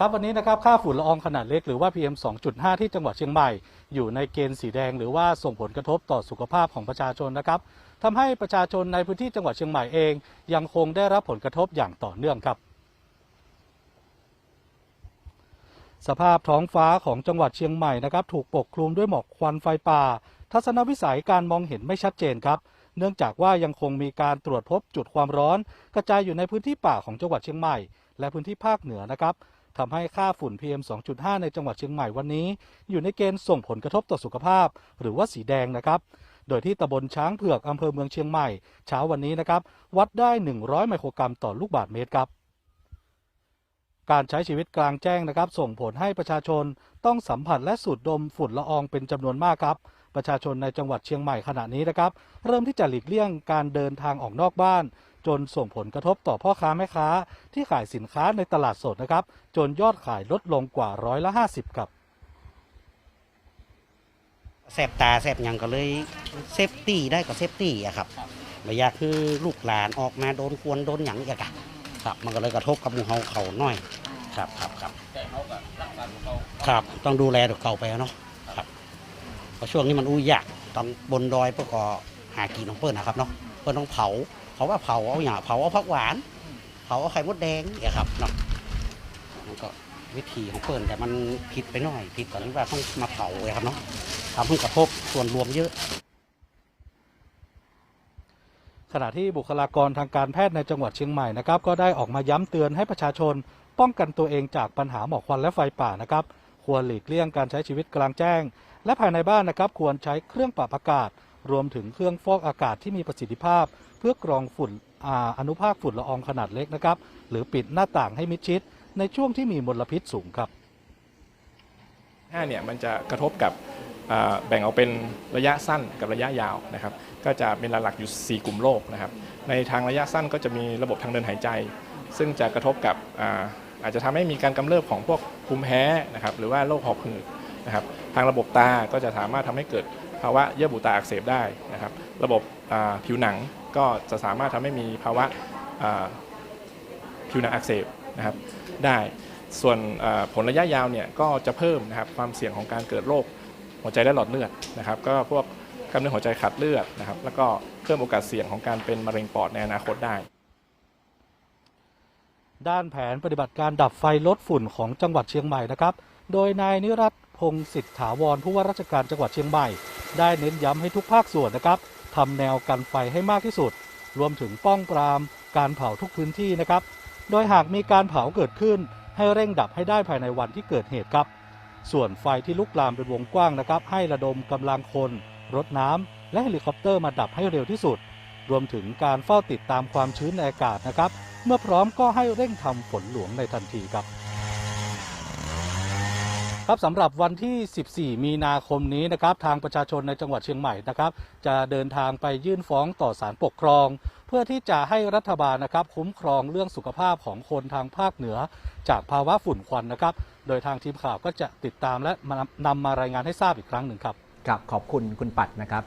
ครับวันนี้นะครับค่าฝุ่นละอองขนาดเล็กหรือว่า PM 2.5 ที่จังหวัดเชียงใหม่ อยู่ในเกณฑ์สีแดง หรือว่าส่งผลกระทบต่อสุขภาพของประชาชนนะครับทำให้ประชาชนในพื้นที่จังหวัดเชียงใหม่เอง ยังคงได้รับผลกระทบอย่างต่อเนื่องครับ สภาพท้องฟ้าของจังหวัดเชียงใหม่นะครับถูกปกคลุมด้วยหมอกควันไฟป่า ทัศนวิสัยการมองเห็นไม่ชัดเจนครับเนื่องจากว่ายังคงมีการตรวจพบจุดความร้อน กระจายอยู่ในพื้นที่ป่าของจังหวัดเชียงใหม่ และพื้นที่ภาคเหนือนะครับ ทำให้ค่าฝุ่น PM 2.5 ในจังหวัดเชียงใหม่วันนี้ อยู่ในเกณฑ์ส่งผลกระทบต่อสุขภาพ หรือว่าสีแดงนะครับโดยที่ตำบลช้างเผือกอำเภอเมืองเชียงใหม่เช้าวันนี้นะครับ วัดได้ 100 ไมโครกรัมต่อลูกบาศก์เมตรครับ การใช้ชีวิตกลางแจ้งนะครับ ส่งผลให้ประชาชนต้องสัมผัสและสูดดมฝุ่นละอองเป็นจำนวนมากครับ ประชาชนในจังหวัดเชียงใหม่ขณะนี้นะครับ เริ่มที่จะหลีกเลี่ยงการเดินทางออกนอกบ้าน จนส่งผลกระทบต่อพ่อค้าแม่ค้า ที่ขายสินค้าในตลาดสดนะครับ จนยอดขายลดลงกว่าร้อยละ 50ครับแสบตาแสบยังก็เลยเซฟตี้ได้ก็เซฟตี้อะครับระยะคือลูกหลานออกมาโดนควนโดนหยังอีกอะครับมันก็เลยกระทบกับหมูเฮาเขาหน่อย ครับครับครับครับต้องดูแลตัวเขาไปเนาะครับเพราะช่วงนี้มันอู้ยากตอนบนดอยเพื่อก็หากินของเปิ้ลนะครับเนาะเปิ้ลต้องเผา เขาว่าเผาเอาอย่างเผาเอาผักหวาน เผาเอาไข่มดแดงเนี่ยครับเนาะมันก็วิธีของเปิ้ลแต่มันผิดไปหน่อยผิดตอนที่ว่าต้องมาเผาเลยครับเนาะทำให้กระทบส่วนรวมเยอะขณะที่บุคลากรทางการแพทย์ในจังหวัดเชียงใหม่นะครับก็ได้ออกมาย้ำเตือนให้ประชาชน ป้องกันตัวเองจากปัญหาหมอกควันและไฟป่านะครับ ควรหลีกเลี่ยงการใช้ชีวิตกลางแจ้ง และภายในบ้านนะครับ ควรใช้เครื่องปรับอากาศ รวมถึงเครื่องฟอกอากาศที่มีประสิทธิภาพ เพื่อกรองฝุ่นออนุภาคฝุ่นละอองขนาดเล็กนะครับ หรือปิดหน้าต่างให้มิดชิด ในช่วงที่มีมลพิษสูงครับ5เนี่ยมันจะกระทบกับแบ่งออกเป็นระยะสั้นกับระยะยาวนะครับ ก็จะเป็นหลักๆอยู่ 4 กลุ่มโรคนะครับ ในทางระยะสั้นก็จะมีระบบทางเดินหายใจ ซึ่งจะกระทบกับอาอาจจะทำให้มีการกำเริบของพวกภูมิแพ้นะครับ หรือว่าโรคหอบหืดนะครับ ทางระบบตาก็จะสามารถทำให้เกิดภาวะเยื่อบุตาอักเสบได้นะครับ ระบบผิวหนัง ก็จะสามารถทำให้มีภาวะผิวหนังอักเสบนะครับได้ส่วนผลระยะยาวเนี่ยก็จะเพิ่มนะครับความเสี่ยงของการเกิดโรคหัวใจและหลอดเลือดนะครับก็พวกกล้ามเนื้อหัวใจขาดเลือดนะครับแล้วก็เพิ่มโอกาสเสี่ยงของการเป็นมะเร็งปอดในอนาคตได้ ด้านแผนปฏิบัติการดับไฟลดฝุ่นของจังหวัดเชียงใหม่นะครับ โดยนายนิรัตพงศิษฐาวรผู้ว่าราชการจังหวัดเชียงใหม่ ได้เน้นย้ำให้ทุกภาคส่วนนะครับ ทำแนวกันไฟให้มากที่สุด รวมถึงป้องปรามการเผาทุกพื้นที่นะครับ โดยหากมีการเผาเกิดขึ้น ให้เร่งดับให้ได้ภายในวันที่เกิดเหตุครับ ส่วนไฟที่ลุกลามเป็นวงกว้างนะครับ ให้ระดมกำลังคน รถน้ำและเฮลิคอปเตอร์มาดับให้เร็วที่สุด รวมถึงการเฝ้าติดตามความชื้นในอากาศนะครับ เมื่อพร้อมก็ให้เร่งทำฝนหลวงในทันทีครับ ครับสำหรับวันที่ 14 มีนาคมนี้นะครับทางประชาชนในจังหวัดเชียงใหม่นะครับ จะเดินทางไปยื่นฟ้องต่อศาลปกครอง เพื่อที่จะให้รัฐบาลนะครับ คุ้มครองเรื่องสุขภาพของคนทางภาคเหนือ จากภาวะฝุ่นควันนะครับ โดยทางทีมข่าวก็จะติดตามและนำมารายงานให้ทราบอีกครั้งหนึ่งครับ ครับขอบคุณคุณปัดนะครับ